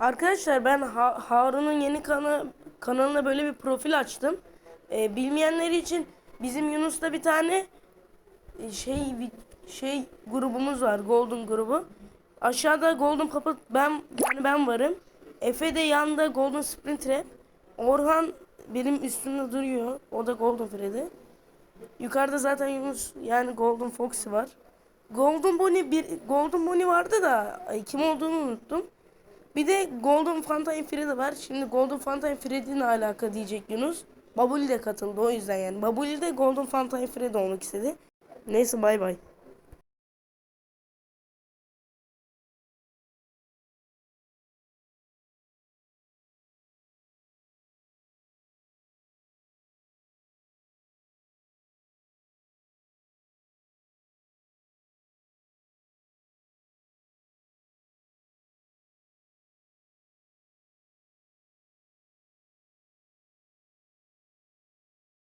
Arkadaşlar ben Ha- Harun'un yeni kana kanalına böyle bir profil açtım. Ee, bilmeyenler için bizim Yunus'ta bir tane e, şey şey grubumuz var. Golden grubu. Aşağıda Golden Papa ben yani ben varım. Efe de yanında Golden Sprint Trap. Orhan benim üstümde duruyor. O da Golden Freddy. Yukarıda zaten Yunus yani Golden Foxy var. Golden Bonnie bir Golden Bonnie vardı da kim olduğunu unuttum. Bir de Golden Fountain Freddy var. Şimdi Golden Fountain Freddy ne alaka diyecek Yunus. Babuli de katıldı o yüzden yani. Babuli de Golden Fountain Freddy olmak istedi. Neyse bay bay.